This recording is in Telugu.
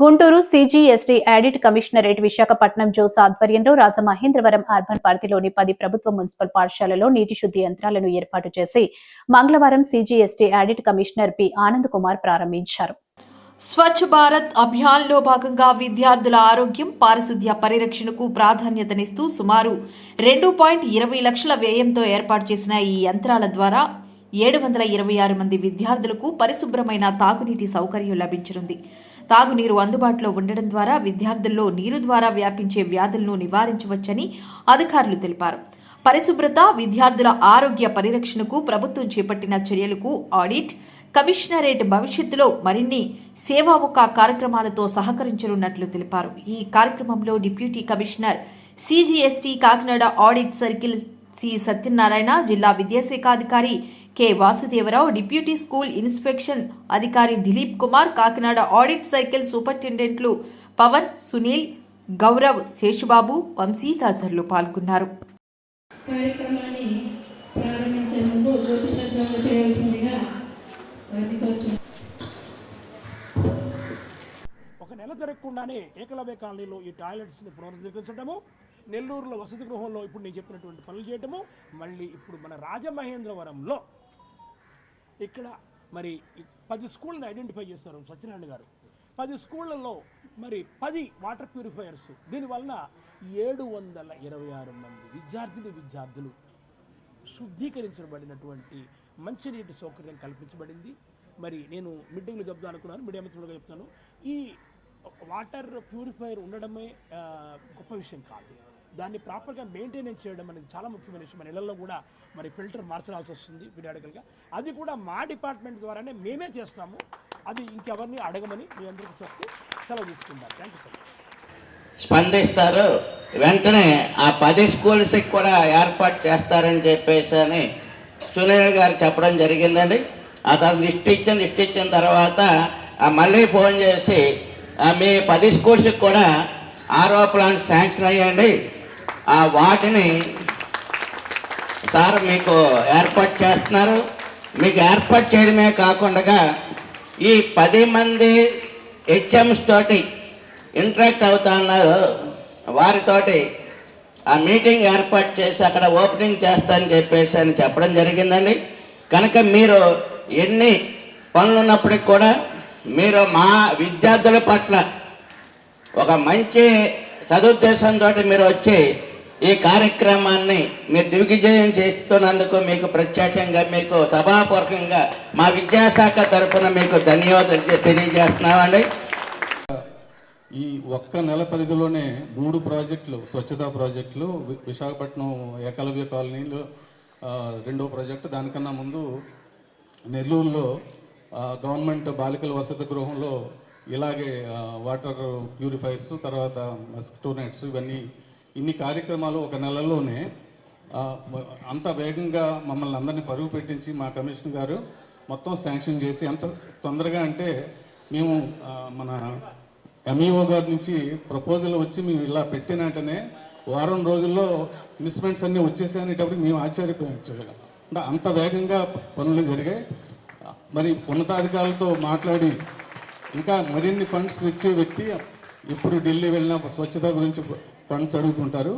Guntur CGST audit commissionerate Visakhapatnam Jose ఆధ్వర్యంలో రాజమహేంద్రవరం అర్బన్ పరిధిలోని పది ప్రభుత్వ మున్సిపల్ పాఠశాలలో నీటి శుద్ధి యంత్రాలను ఏర్పాటు చేసి మంగళవారం CGST audit commissioner P Anand Kumar ప్రారంభించారు. స్వచ్ఛ భారత్ అభియాన్లో భాగంగా విద్యార్థుల ఆరోగ్యం పారిశుద్ధ్య పరిరక్షణకు ప్రాధాన్యతనిస్తూ సుమారు రెండు పాయింట్ ఇరవై లక్షల వ్యయంతో ఏర్పాటు చేసిన ఈ యంత్రాల ద్వారా ఏడు వందల ఇరవై ఆరు మంది విద్యార్థులకు పరిశుభ్రమైన తాగునీటి సౌకర్యం లభించనుంది. తాగునీరు అందుబాటులో ఉండడం ద్వారా విద్యార్థుల్లో నీరు ద్వారా వ్యాపించే వ్యాధులను నివారించవచ్చని అధికారులు తెలిపారు. పరిశుభ్రత విద్యార్థుల ఆరోగ్య పరిరక్షణకు ప్రభుత్వం చేపట్టిన చర్యలకు ఆడిట్ కమిషనరేట్ భవిష్యత్తులో మరిన్ని సేవాముఖ కార్యక్రమాలతో సహకరించనున్నట్లు తెలిపారు. ఈ కార్యక్రమంలో deputy commissioner CGST Kakinada audit circle C Satyanarayana జిల్లా విద్యాశాఖాధికారి K. Vasudevarao deputy school inspection అధికారి దిలీప్ కుమార్ కాకినాడ ఆడిట్ సర్కిల్ సూపరింటెండెంట్లు పవన్ సునీల్ గౌరవ్ శేషుబాబు వంశీ తదితరులు పాల్గొన్నారు. కార్యక్రమాన్ని ప్రారంభించే ముందు జ్యోతి ప్రజ్వలన చేయాల్సిందిగా వారిని కోరుచున్నాను ఒక నెల తిరగకుండానే ఏకలవ్య కాలనీలో ఈ టాయిలెట్స్ని పునరుద్ధరించడము నెల్లూరులో వసతి గృహంలో ఇప్పుడు నేను చెప్పినటువంటి పనులు చేయటము మళ్ళీ ఇప్పుడు మన రాజమహేంద్రవరంలో ఇక్కడ మరి పది స్కూళ్ళని ఐడెంటిఫై చేస్తారు సత్యనారాయణ గారు. పది స్కూళ్ళల్లో మరి పది వాటర్ ప్యూరిఫైయర్స్. దీనివలన ఏడు వందల ఇరవై ఆరు మంది విద్యార్థిని విద్యార్థులు శుద్ధీకరించబడినటువంటి మంచినీటి సౌకర్యం కల్పించబడింది. మరి నేను మీటింగ్లో చెప్తాను అనుకున్నాను మీడియా మిత్రులుగా చెప్తాను. ఈ వాటర్ ప్యూరిఫైయర్ ఉండడమే గొప్ప విషయం కాదు. దాన్ని ప్రాపర్గా మెయింటెనెన్స్ చేయడం అనేది చాలా ముఖ్యమైన విషయం. మన ఇళ్ళలో కూడా మరి ఫిల్టర్ మార్చాల్సి వస్తుంది పీరియాడికల్గా. అది కూడా మా డిపార్ట్మెంట్ ద్వారానే మేమే చేస్తాము. అది ఇంకెవరిని అడగమని మీ అందరికీ చెప్తూ సెలవు తీసుకుందాం థ్యాంక్ యూ సార్. స్పందిస్తారు. వెంటనే ఆ పది స్కూల్స్కి కూడా ఏర్పాటు చేస్తారని చెప్పేసి అని సునీల్ గారు చెప్పడం జరిగిందండి. ఆ తర్వాత లిస్ట్ ఇచ్చిన లిస్ట్ ఇచ్చిన తర్వాత మళ్ళీ ఫోన్ చేసి మీ పది స్కూల్స్కి కూడా ఆరో ప్లాంట్ శాంక్షన్ అయ్యండి. ఆ వాటిని సార్ మీకు ఏర్పాటు చేస్తున్నారు. మీకు ఏర్పాటు చేయడమే కాకుండా ఈ పది మంది హెచ్ఎంస్ తోటి ఇంటరాక్ట్ అవుతా ఉన్నారు. వారితోటి ఆ మీటింగ్ ఏర్పాటు చేసి అక్కడ ఓపెనింగ్ చేస్తానని చెప్పేసి అని చెప్పడం జరిగిందండి. కనుక మీరు ఎన్ని పనులు ఉన్నప్పటికి కూడా మీరు మా విద్యార్థుల పట్ల ఒక మంచి సదుద్దేశంతో మీరు వచ్చి ఈ కార్యక్రమాన్ని మీరు దిగ్విజయం చేస్తున్నందుకు మీకు ప్రత్యేకంగా మీకు సభాపూర్వకంగా మా విద్యాశాఖ తరఫున మీకు ధన్యవాదాలు తెలియజేస్తున్నామండి. ఈ ఒక్క నెల పరిధిలోనే మూడు ప్రాజెక్టులు స్వచ్ఛతా ప్రాజెక్టులు వి- విశాఖపట్నం ఏకలవ్య కాలనీలో రెండో ప్రాజెక్టు. దానికన్నా ముందు నెల్లూరులో గవర్నమెంట్ బాలికల వసతి గృహంలో ఇలాగే వాటర్ ప్యూరిఫైర్స్ తర్వాత మస్కిటో నెట్స్ ఇవన్నీ ఇన్ని కార్యక్రమాలు ఒక నెలలోనే అంత వేగంగా మమ్మల్ని అందరినీ పరుగు పెట్టించి మా కమిషనర్ గారు మొత్తం శాంక్షన్ చేసి అంత తొందరగా అంటే మేము మన ఎంఈఓ గారి నుంచి ప్రపోజల్ వచ్చి మేము ఇలా పెట్టిన వెంటనే వారం రోజుల్లో ఇన్వెస్ట్మెంట్స్ అన్నీ వచ్చేసాయనేటప్పుడు మేము ఆశ్చర్యపోయాం. అంటే అంత వేగంగా పనులు జరిగాయి. మరి ఉన్నతాధికారులతో మాట్లాడి ఇంకా మరిన్ని ఫండ్స్ ఇచ్చే వ్యక్తి ఇప్పుడు ఢిల్లీ వెళ్ళిన స్వచ్ఛత గురించి పని అడుగుతుంటారు